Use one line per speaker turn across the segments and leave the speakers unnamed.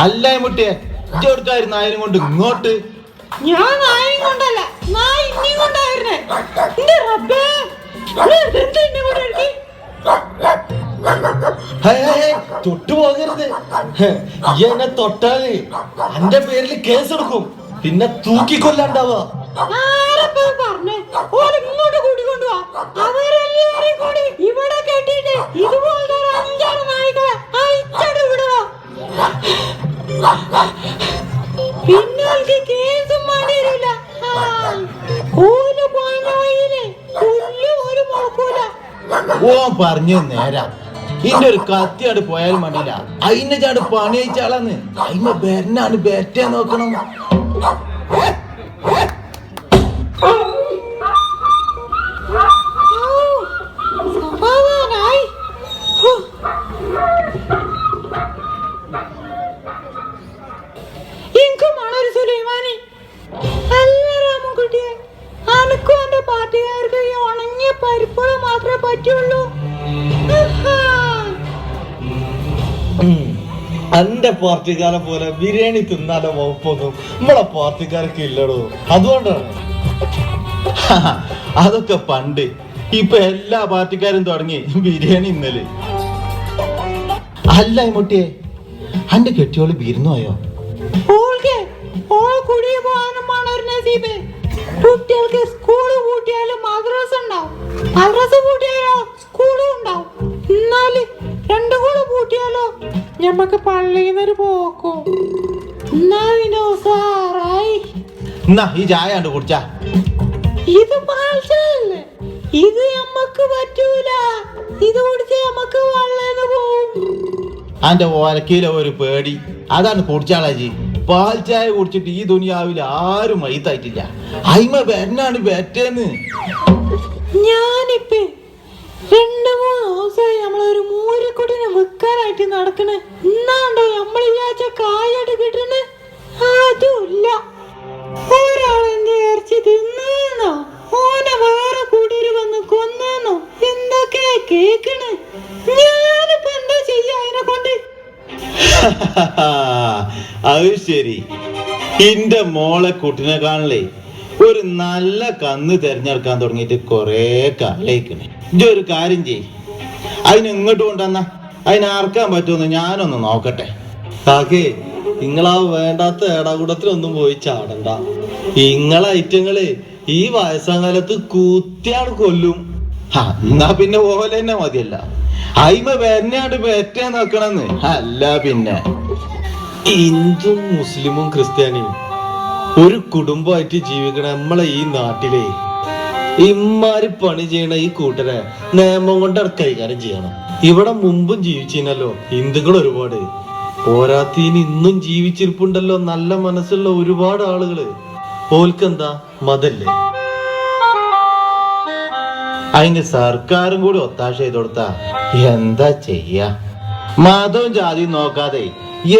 അല്ല മുട്ടിയെ? ഇജ്ജെടുക്കായിരുന്നു ആയിരം കൊണ്ട് ഇങ്ങോട്ട്?
ഞാൻ ആയിരം കൊണ്ടല്ല. നായ കൊണ്ടായിരുന്നേ എന്റെ റബ്ബേ എന്നെ എടുക്കി
തൊട്ടു പോകരുത്. തൊട്ടാൽ എന്റെ പേരിൽ കേസെടുക്കും പിന്നെ തൂക്കിക്കൊല്ലാണ്ടാവുക
പറഞ്ഞു
നേരാ. ഇന്റെ ഒരു കത്തിയാട് പോയാലും മടിയില്ല അതിന്റെ ചാട് പണി അതിന്റെ ബെരനാണ് ബെറ്റേ നോക്കണം. പാർട്ടിക്കാരെ പോലെ ബിരിയാണി തിന്നാലോ വകുപ്പൊന്നും? നമ്മളെ പാർട്ടിക്കാർക്ക് ഇല്ലടോ. അതുകൊണ്ടാണ്. അതൊക്കെ പണ്ട്. ഇപ്പൊ എല്ലാ പാർട്ടിക്കാരും തുടങ്ങി ബിരിയാണി ഇന്നലെ. അല്ല മുട്ടിയെ അന്റെ കെട്ടിയോൾ ബിരുന്നോയോ
കുട്ടികൾക്ക് സ്കൂൾ കൂട്ടിയാലും മദ്രസ ഉണ്ടാവും. മദ്രസ കൂട്ടിയാലോ സ്കൂളും ഉണ്ടാവും. എന്നാൽ രണ്ടും കൂടെ പൂട്ടിയാലോ? ഞമ്മക്ക് പള്ളിയിൽ നിന്നൊരു പോക്കും. എന്നാ
ഈ ചായ കണ്ട് കുടിച്ചാ.
ഇത് പാൽച്ചല്ലേ ഇത് നമ്മക്ക് പറ്റൂല. ഇത് കുടിച്ച് നമ്മക്ക് വള്ളേന്ന് പോവും.
അന്റെ ഓലക്കയിലെ ഒരു പേടി. അതാണ് കുടിച്ചാളാജി ചായ കുടിച്ചിട്ട് ഈ ദുനിയാവിൽ ആരും മൈത്തായിട്ടില്ല അയിമ വരനാണ് വെറ്റേന്ന്
ഞാനിപ്പേ രണ്ട് മൂന്ന് ദിവസമായി നമ്മളൊരു മൂരക്കുട്ടിനെ വെക്കാനായിട്ട് നടക്കണേ. എന്നാണ്ടോ നമ്മൾ വിചാരിച്ച കായായിട്ട് കിട്ടണേ? അതുമില്ല. ഒരാളെന്റെ ഇറച്ചി തിന്നോ ഓനെ വേറെ കൂട്ടര് വന്ന് കൊന്നോ എന്തൊക്കെയാ കേക്കണ്? ഞാനിപ്പോ എന്താ ചെയ്യാ അതിനെ കൊണ്ട്?
അത് ശരി. എന്റെ മോളെ കുട്ടിനെ കാണലേ ഒരു നല്ല കന്ന് തെരഞ്ഞെടുക്കാൻ തുടങ്ങിയിട്ട് കൊറേ കാലയിക്കണേ ഇജ്ജ് ഒരു കാര്യം ചെയ് അതിന് ഇങ്ങോട്ട് കൊണ്ടുവന്ന അതിന് ആർക്കാൻ പറ്റുമെന്ന് ഞാനൊന്ന് നോക്കട്ടെ.
കാക്കേ നിങ്ങളാ വേണ്ടാത്ത ഏടാകൂടത്തിലൊന്നും പോയി ചാടണ്ട. ഇങ്ങളെ ഐറ്റങ്ങൾ ഈ വയസ്സാകാലത്ത് കൂത്തിയാണ് കൊല്ലും.
ആ, എന്നാ പിന്നെ ഓല തന്നെ മതിയല്ല. അയിമ വെരനാട് ബെറ്റേ നോക്കണെന്ന്. അല്ല പിന്നെ.
ഹിന്ദുവും മുസ്ലിമും ക്രിസ്ത്യാനിയും ഒരു കുടുംബമായിട്ട് ജീവിക്കണ നമ്മളെ ഈ നാട്ടിലെ ഇമ്മാരി പണി ചെയ്യണ ഈ കൂട്ടരെ നിയമം കൊണ്ട് കൈകാര്യം ചെയ്യണം. ഇവിടെ മുമ്പും ജീവിച്ചിരുന്നല്ലോ ഹിന്ദുക്കൾ ഒരുപാട്. പോരാത്തീന് ഇന്നും ജീവിച്ചിരിപ്പുണ്ടല്ലോ നല്ല മനസ്സുള്ള ഒരുപാട് ആളുകൾ. ഓൽക്കെന്താ? മതല്ലേ.
അതിന് സർക്കാരും കൂടി ഒത്താശ ചെയ്ത് കൊടുത്താ എന്താ ചെയ്യ? മതവും ജാതിയും നോക്കാതെ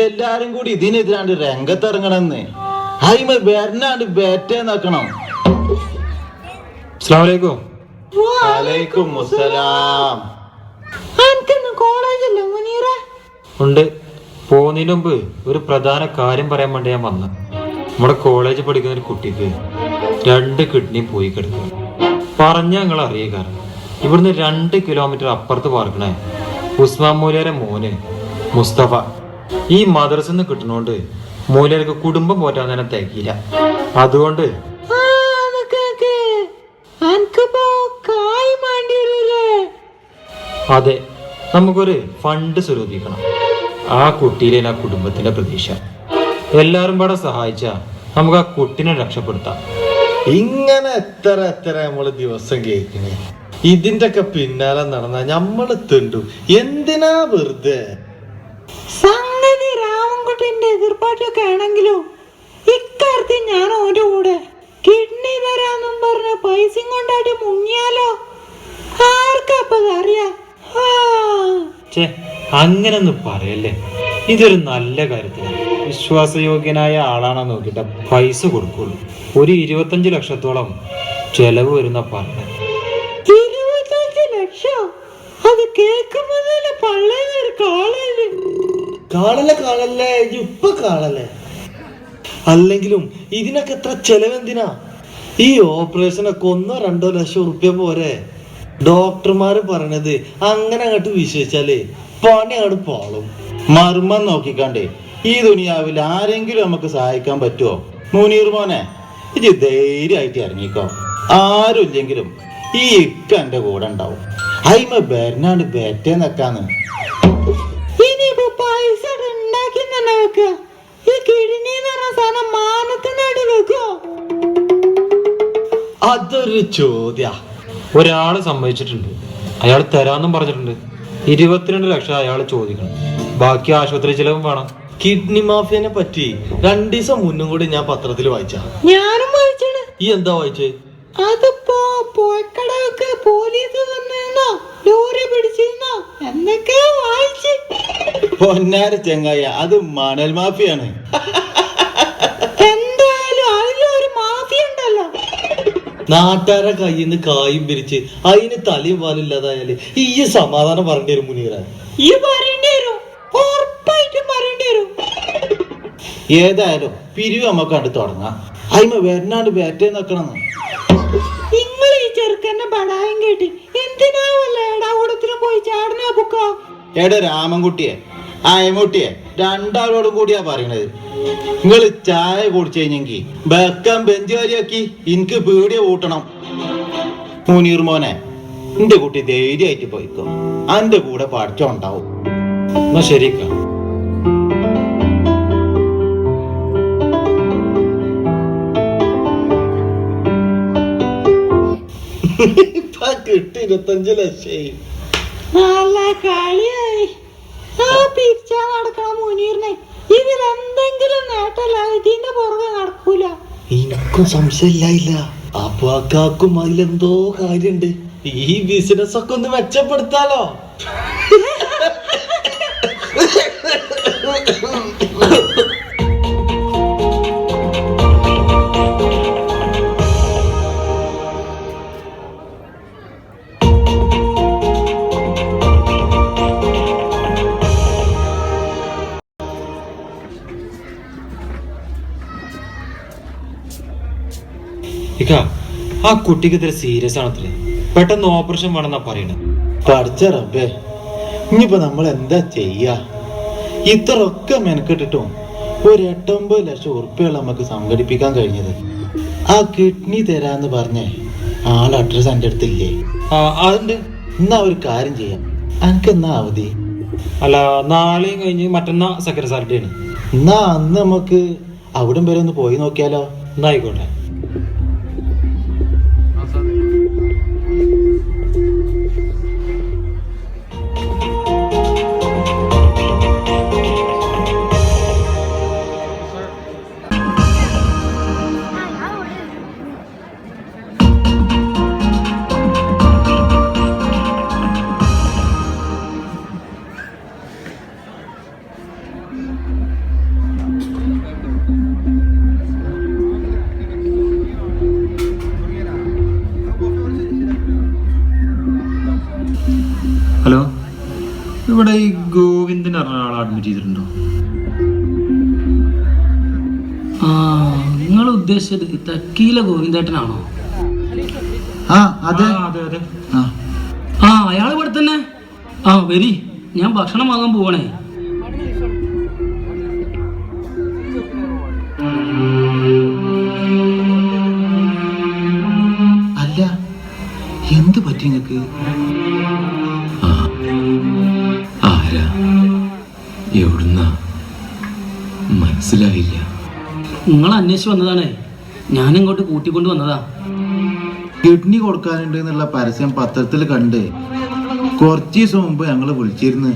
എല്ലാരും കൂടി ഇതിനെതിരാണ്ട് രംഗത്തിറങ്ങണമെന്ന്. അയിമ വരണാണ്ട് ബേറ്റേ നോക്കണം.
അസ്ലാമലൈക്കും
വലൈക്കും
അസ്സലാം.
ഉണ്ട്. പോകുന്നതിന് മുമ്പ് ഒരു പ്രധാന കാര്യം പറയാൻ വേണ്ടി ഞാൻ വന്നു. നമ്മുടെ കോളേജിൽ പഠിക്കുന്ന ഒരു കുട്ടിക്ക് രണ്ട് കിഡ്നി പോയി കിടക്കും. പറഞ്ഞ ഞങ്ങൾ അറിയ കാരണം. ഇവിടുന്ന് രണ്ട് കിലോമീറ്റർ അപ്പുറത്ത് പാർക്കണേ ഉസ്മാൻ മൂലിയാരെ മോന് മുസ്തഫ. ഈ മദർസിൽ നിന്ന് കിട്ടുന്നോണ്ട് മൂലിയർക്ക് കുടുംബം പോറ്റാൻ തന്നെ തികയില്ല. അതുകൊണ്ട്
ആ നിക്ക് എനിക്കിപ്പോ കായ് വേണ്ടി വരൂലേ
അതെ നമുക്കൊരു ഫണ്ട് സ്വരൂപിക്കണം. ആ കുട്ടിയിലെ ആ കുടുംബത്തിന്റെ പ്രതീക്ഷ. എല്ലാവരും പാടെ സഹായിച്ച നമുക്ക് ആ കുട്ടിനെ രക്ഷപ്പെടുത്താം.
ഇങ്ങനെ എത്ര എത്ര നമ്മൾ ദിവസം കേൾക്കണേ. ഇതിന്റെ ഒക്കെ പിന്നാലെ നടന്ന നമ്മൾ തിണ്ടു. എന്തിനാ വെറുതെ?
സംഗതി രാമൻകുട്ടിന്റെ എതിർപ്പാട്ടൊക്കെ ആണെങ്കിലും? ഇക്കാര്യത്തിൽ ഞാൻ ഓരോ കൂടെ. കിഡ്നി തരാന്നും പറഞ്ഞ പൈസയും കൊണ്ടായിട്ട് മുങ്ങിയാലോ? ആർക്കപ്പതറിയാം
ചേ അങ്ങനൊന്നും പറയല്ലേ? ഇതൊരു നല്ല കാര്യത്തിലാണ് വിശ്വാസയോഗ്യനായ ആളാണെന്ന് നോക്കിയിട്ട് പൈസ കൊടുക്കുള്ളൂ. ഒരു ഇരുപത്തഞ്ച് ലക്ഷത്തോളം ചെലവ് വരുന്ന
പറഞ്ഞ അല്ലെങ്കിലും ഇതിനൊക്കെ എത്ര ചെലവെന്തിനാ? ഈ ഓപ്പറേഷനൊക്കെ ഒന്നോ രണ്ടോ ലക്ഷം ഉറുപ്യ പോരെ. ഡോക്ടർമാര് പറഞ്ഞത് അങ്ങനെ അങ്ങോട്ട് വിശ്വസിച്ചാലേ പണി അങ്ങോട്ട് പോളും.
മർമ്മം നോക്കിക്കാണ്ടേ ഈ ദുനിയാവിൽ ആരെങ്കിലും നമുക്ക് സഹായിക്കാൻ പറ്റുമോ മുനീർ മോനെ ഇത് ധൈര്യമായിട്ട് ഇറങ്ങിക്കോ. ആരും ഇല്ലെങ്കിലും ഈ ഇക്ക എന്റെ കൂടെ ഉണ്ടാവും. അയിമ ബെർനാണ്ട് ബേറ്റേ നിക്കാന്ന്
അതൊരു ചോദ്യ.
ഒരാൾ സമ്മതിച്ചിട്ടുണ്ട്. അയാൾ തരാന്നും പറഞ്ഞിട്ടുണ്ട്. ഇരുപത്തിരണ്ട് ലക്ഷം അയാൾ ചോദിക്കണം. ബാക്കി ആശുപത്രി ചിലവും വേണം.
കിഡ്നി മാഫിയനെ പറ്റി രണ്ടു ദിവസം മുന്നും കൂടി ഞാൻ പത്രത്തിൽ വായിച്ച.
ഞാനും വായിച്ചാണ്.
ഈ എന്താ വായിച്ചേ?
അതിപ്പോ പോയക്കടയൊക്കെ പോലീസ് വന്നിരുന്നോ? ലോറി പിടിച്ചിരുന്നോ? എന്നൊക്കെ വായിച്ച്.
പൊന്നാര ചെങ്ങായ അത് മണൽ മാഫിയാണ്.
നാട്ടുകാരെ കയ്യിൽ നിന്ന് കായും പിരിച്ച് അതിന് തലയും പാലില്ലാതായാൽ ഈ സമാധാനം പറഞ്ഞു തരും മുനീറ.
ഈ പറയേണ്ടി വരും. ഉറപ്പായിട്ടും പറയേണ്ടി വരും.
ഏതായാലും പിരിവ് നമുക്ക് കണ്ടു തുടങ്ങാം. അയിമ വരണാണ്ട് വേറ്റേ നിക്കണം
നിങ്ങൾ ഈ ചെറുക്കന്റെ ബടായം കേട്ടി എന്തിനാ വല്ല ഏടാകൂടത്തിനും പോയി ചാടനാ ബുക്കോ
എടാ രാമൻകുട്ടിയെ അയമുട്ടിയെ രണ്ടാളോടും കൂടിയാ പറയണത്. നിങ്ങൾ ചായ കുടിച്ചു കഴിഞ്ഞെങ്കിൽ ബക്കം ബെഞ്ച് വരിയാക്കി എനിക്ക് പീടിയ കൂട്ടണം. മുനീർ മോനെ എന്റെ കുട്ടി ധൈര്യമായിട്ട് പോയിക്കോ. അന്റെ കൂടെ പഠിച്ചോണ്ടാവും
എന്നാ ശരിക്കാം.
കിട്ടി ഇരുപത്തഞ്ച് ലക്ഷം.
നല്ല കളിയായി. ആ പിരിച്ചാ നടക്കണ മുനീറിനെ. ഇതിലെന്തെങ്കിലും നേട്ടല്ല ഇതിന്റെ പുറകെ നടക്കൂല.
എനിക്കും സംശയമില്ല അപ്പൊ ആ കാക്കും അതിലെന്തോ കാര്യണ്ട് ഈ ബിസിനസ് ഒക്കെ ഒന്ന് മെച്ചപ്പെടുത്താലോ?
ആ കുട്ടിക്ക് ഇത്ര സീരിയസ് ആണത്രേ പെട്ടെന്ന് ഓപ്പറേഷൻ വേണമെന്നാ പറയണത്
പഠിച്ച റബ്ബേ ഇനിയിപ്പോ നമ്മൾ എന്താ ചെയ്യാ? ഇത്രയൊക്കെ മെനക്കെട്ടിട്ടും ഒരു എട്ടൊമ്പത് ലക്ഷം ഉറുപ്പികൾ നമുക്ക് സംഘടിപ്പിക്കാൻ കഴിഞ്ഞത്. ആ കിഡ്നി തരാന്ന് പറഞ്ഞേ ആൾ അഡ്രസ് എന്റെ അടുത്തില്ലേ?
അതുണ്ട്
എന്നാ ഒരു കാര്യം ചെയ്യാം. എനിക്ക് എന്നാ അവധി?
അല്ല നാളെയും കഴിഞ്ഞ് മറ്റന്നാ സെക്രട്ടറി സാറിന്റെ ആണ്.
എന്നാ അന്ന് നമുക്ക് അവിടം വരെ ഒന്ന് പോയി നോക്കിയാലോ?
എന്നാ
ഉദ്ദേശിച്ചത് തക്കീല ഗോവിന്ദേട്ടനാണോ?
ആ അതെ.
ആ, അതെ അതെ.
ആ
ആ അയാൾ ഇവിടെ തന്നെ. ആ വരി. ഞാൻ ഭക്ഷണം വാങ്ങാൻ പോവാണേ.
അല്ല എന്ത് പറ്റി നിങ്ങക്ക്
ആരാ? എവിടുന്നാ? മനസ്സിലായില്ല.
നിങ്ങൾ അന്വേഷിച്ച് വന്നതാണേ. ഞാൻ ഇങ്ങോട്ട് കൂട്ടിക്കൊണ്ട് വന്നതാ.
കിഡ്നി കൊടുക്കാനുണ്ട് എന്നുള്ള പരസ്യം പത്രത്തിൽ കണ്ട് കുറച്ച് ദിവസം മുമ്പ് ഞങ്ങൾ വിളിച്ചിരുന്നു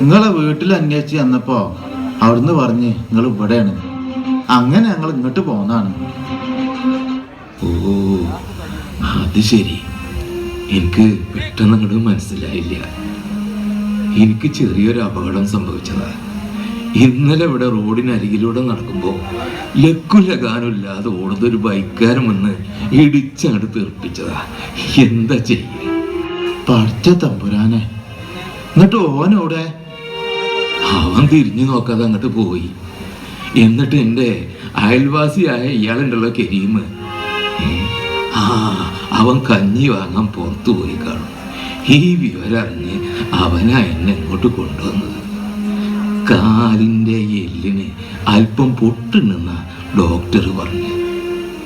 നിങ്ങളെ വീട്ടിൽ അന്വേഷിച്ച് ചെന്നപ്പോ അവിടുന്ന് പറഞ്ഞ് നിങ്ങൾ ഇവിടെയാണ്. അങ്ങനെ ഞങ്ങൾ ഇങ്ങോട്ട് പോന്നാണ്
ഓ അത് ശരി. എനിക്ക് പെട്ടെന്ന് അങ്ങോട്ട് മനസ്സിലായില്ല. എനിക്ക് ചെറിയൊരു അപകടം സംഭവിച്ചതാ. ഇന്നലെ ഇവിടെ റോഡിനരികിലൂടെ നടക്കുമ്പോൾ ലക്കുലഗാനമില്ലാതെ ഓടുന്നൊരു ബൈക്കാരൻ വന്ന് ഇടിച്ചങ്ങോട്ട് തീർപ്പിച്ചതാ. എന്താ ചെയ്യ?
പഠിച്ച തമ്പുരാനെ. എന്നിട്ട് ഓനോടെ
അവൻ തിരിഞ്ഞു നോക്കാതെ അങ്ങോട്ട് പോയി. എന്നിട്ട് എന്റെ അയൽവാസിയായ ഇയാളുണ്ടല്ലോ കരീം. ഏ, ആ അവൻ കഞ്ഞി വാങ്ങാൻ പുറത്തു പോയി കാണും. ഈ വിവരം അറിഞ്ഞ് അവനാ എന്നെ ഇങ്ങോട്ട് കൊണ്ടുവന്നത്. കാലിന്റെ എല്ലിന് അല്പം പൊട്ടുണ്ടെന്ന ഡോക്ടർ പറഞ്ഞു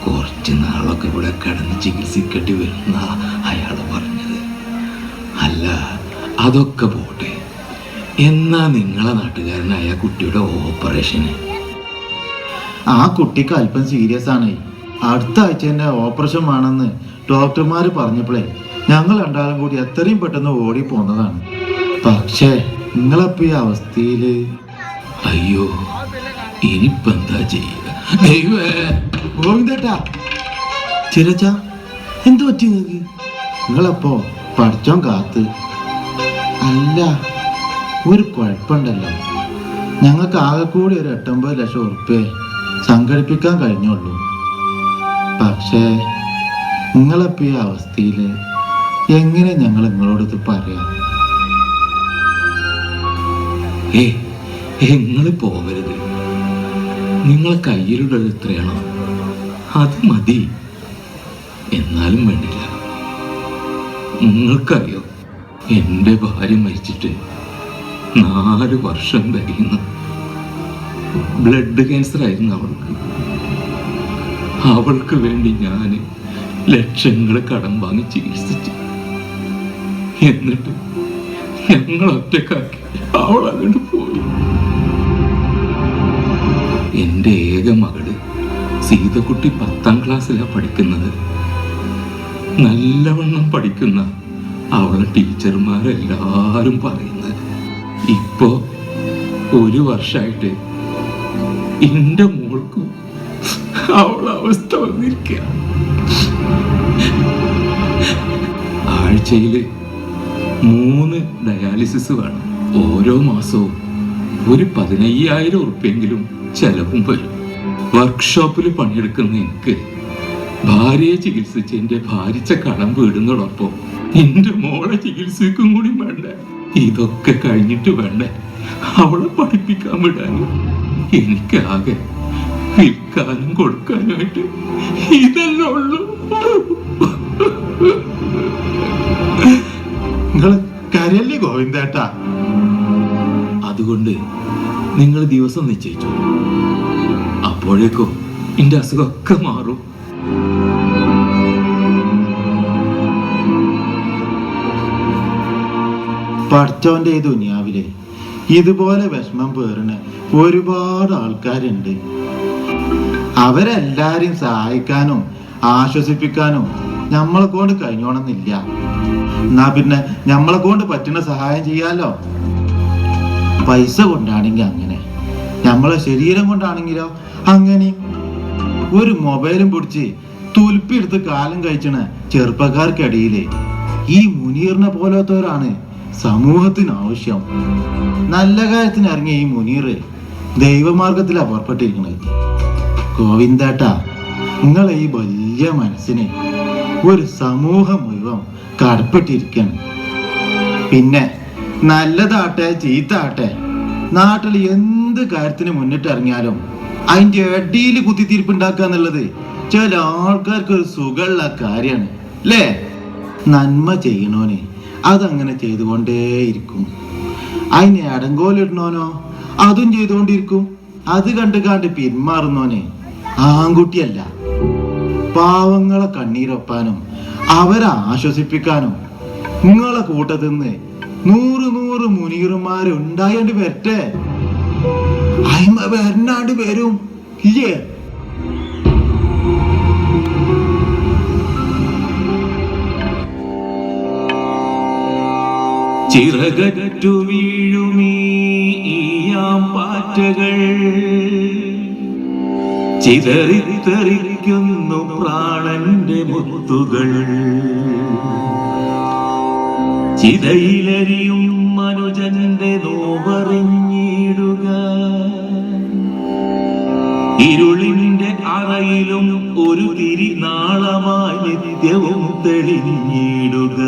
കുറച്ച് നാളൊക്കെ ഇവിടെ കിടന്ന് ചികിത്സിക്കേണ്ടി വരുന്ന അയാൾ പറഞ്ഞത്. അല്ല അതൊക്കെ പോട്ടെ. എന്നാ നിങ്ങളെ നാട്ടുകാരനായ കുട്ടിയുടെ ഓപ്പറേഷന്?
ആ കുട്ടിക്ക് അല്പം സീരിയസ് ആണ്. അടുത്ത ആഴ്ച തന്നെ ഓപ്പറേഷൻ വേണമെന്ന് ഡോക്ടർമാർ പറഞ്ഞപ്പോഴേ ഞങ്ങൾ രണ്ടാളും കൂടി എത്രയും പെട്ടെന്ന് ഓടി പോന്നതാണ് പക്ഷേ നിങ്ങളപ്പോ ഈ അവസ്ഥയിൽ?
അയ്യോ ഇനിയിപ്പോ എന്താ
ചിരച്ച എന്തു പറ്റി നിങ്ങൾക്ക് നിങ്ങളപ്പോ പഠിച്ചോൻ കാത്ത്. അല്ല ഒരു കുഴപ്പമുണ്ടല്ലോ. ഞങ്ങൾക്ക് ആകെ കൂടി ഒരു എട്ടൊമ്പത് ലക്ഷം ഉറുപ്പ്യ സംഘടിപ്പിക്കാൻ കഴിഞ്ഞുള്ളൂ. പക്ഷേ നിങ്ങളപ്പോ ഈ അവസ്ഥയിൽ എങ്ങനെ ഞങ്ങൾ നിങ്ങളോട് പറയാം?
ഏ നിങ്ങൾ പോവരുത്. നിങ്ങളെ കയ്യിലുള്ളത് എത്രയാണോ അത് മതി. എന്നാലും വേണ്ടില്ല. നിങ്ങൾക്കറിയോ എന്റെ ഭാര്യ മരിച്ചിട്ട് നാല് വർഷം കഴിയുന്ന ബ്ലഡ് ക്യാൻസർ ആയിരുന്നു അവൾക്ക്. അവൾക്ക് വേണ്ടി ഞാൻ ലക്ഷങ്ങൾ കടം വാങ്ങി ചികിത്സിച്ചു. എന്നിട്ട് ഞങ്ങൾ ഒറ്റക്കാക്കി അവൾ അങ്ങോട്ട് പോയി. എന്റെ ഏക മകൾ സീതക്കുട്ടി പത്താം ക്ലാസ്സിലാണ് പഠിക്കുന്നത്. നല്ലവണ്ണം പഠിക്കുന്ന അവളെ ടീച്ചർമാരെല്ലാരും പറയുന്നത്. ഇപ്പോ ഒരു വർഷമായിട്ട് എന്റെ മോൾക്കും അവളെ അവസ്ഥ വന്നിരിക്കുക ആഴ്ചയിൽ മൂന്ന് ഡയാലിസിസ് വേണം. ഓരോ മാസവും ഒരു പതിനയ്യായിരം ഉറുപ്പ്യെങ്കിലും ചെലവും വരും. വർക്ക്ഷോപ്പിൽ പണിയെടുക്കുന്ന എനിക്ക് ഭാര്യയെ ചികിത്സിച്ച് എന്റെ ഭാരിച്ച കടം വീടുന്നതോടൊപ്പം എന്റെ മോളെ ചികിത്സിക്കും കൂടി വേണ്ട? ഇതൊക്കെ കഴിഞ്ഞിട്ട് വേണ്ട? അവളെ പഠിപ്പിക്കാൻ വിടാനും? എനിക്കാകെ വിൽക്കാനും കൊടുക്കാനുമായിട്ട് ഇതല്ലേ ഉള്ളൂ.
നിങ്ങൾ കരയല്ലേ ഗോവിന്ദേട്ട?
അതുകൊണ്ട് നിങ്ങൾ ദിവസം നിശ്ചയിച്ചു. അപ്പോഴേക്കും എന്റെ അസുഖമൊക്കെ മാറും.
പഠിച്ചവന്റെ ഈ ദുനിയാവിലെ ഇതുപോലെ വിഷമം പേറിന് ഒരുപാട് ആൾക്കാരുണ്ട്. അവരെല്ലാരെയും സഹായിക്കാനും ആശ്വസിപ്പിക്കാനും നമ്മളെ കൊണ്ട് കഴിഞ്ഞോണമെന്നില്ല എന്നാ പിന്നെ നമ്മളെ കൊണ്ട് പറ്റുന്ന സഹായം ചെയ്യാലോ? പൈസ കൊണ്ടാണെങ്കിൽ അങ്ങനെ. നമ്മളെ ശരീരം കൊണ്ടാണെങ്കിലോ? അങ്ങനെ. ഒരു മൊബൈലും പിടിച്ച് തുൽപ്പിയെടുത്ത് കാലം കഴിച്ചണ ചെറുപ്പക്കാർക്കിടയിലെ ഈ മുനീറിനെ പോലത്തവരാണ് സമൂഹത്തിന് ആവശ്യം. നല്ല കാര്യത്തിന് ഇറങ്ങിയ ഈ മുനീർ ദൈവമാർഗത്തിലാണ് പുറപ്പെട്ടിരിക്കുന്നത് ഗോവിന്ദേട്ടാ നിങ്ങളെ ഈ വലിയ മനസ്സിനെ ഒരു സമൂഹം മുഴുവൻ കടപ്പെട്ടിരിക്കുകയാണ്. പിന്നെ നല്ലതാട്ടെ ചീത്താട്ടെ നാട്ടിൽ എന്ത് കാര്യത്തിന് മുന്നിട്ട് ഇറങ്ങിയാലും അതിന്റെ അടിയിൽ കുത്തിത്തിരിപ്പുണ്ടാക്കുക എന്നുള്ളത് ചില ആൾക്കാർക്ക് ഒരു സുഖമുള്ള കാര്യമാണ് അല്ലേ? നന്മ ചെയ്യണോനെ അതങ്ങനെ ചെയ്തുകൊണ്ടേയിരിക്കും. അതിനെ അടങ്കോലിടണോനോ? അതും ചെയ്തുകൊണ്ടിരിക്കും. അത് കണ്ട് കണ്ട് പിന്മാറുന്നോനെ ആൺകുട്ടിയല്ല. പാവങ്ങളെ കണ്ണീരൊപ്പാനും അവരെ ആശ്വസിപ്പിക്കാനും നിങ്ങളെ കൂട്ടത്തിൽ നിന്ന് നൂറ് നൂറ് മുനീറുമാരുണ്ടായണ്ട് വരട്ടെ. അയിമ വരണ്ടാണ്ട് വരും. ഇല്ലേ?
ചിറകറ്റു വീഴുമീ ഈയാമ്പാറ്റകൾ ചിതറിത്തെറിക്കുന്നു പ്രാണന്റെ മുത്തുകൾ. ചിതയിലരിയും മനുജന്റെ നോവറിഞ്ഞിടുക. ഇരുളിന്റെ അറയിലും ഒരു തിരിനാളമായി നിത്യവും തെളിഞ്ഞിടുക.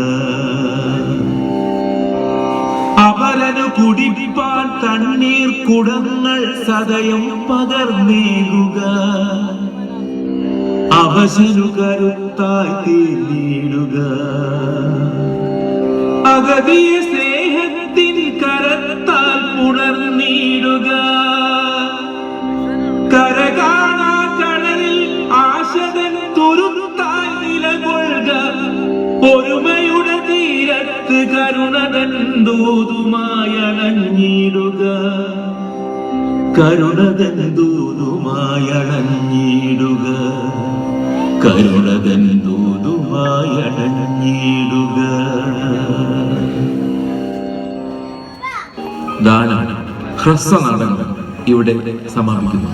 അപരനു കുടിപ്പാൻ തണ്ണീർ കുടങ്ങൾ സദയം പകർന്നേകുക. അവശനു കരുത്തായി തീർന്നിടുക. അഗതിയെ സ്നേഹത്തിൻ കരത്താൽ പുണർന്നിടുക. കരുണതൻ ദൂതുമായി അണഞ്ഞിടുക കരുണതൻ ദൂതുമായി കരുണതൻ ദൂതുമായി അണഞ്ഞിടുക ദാനം ഹ്രസ്വ നാടകം ഇവിടെ സമാപിക്കുന്നു.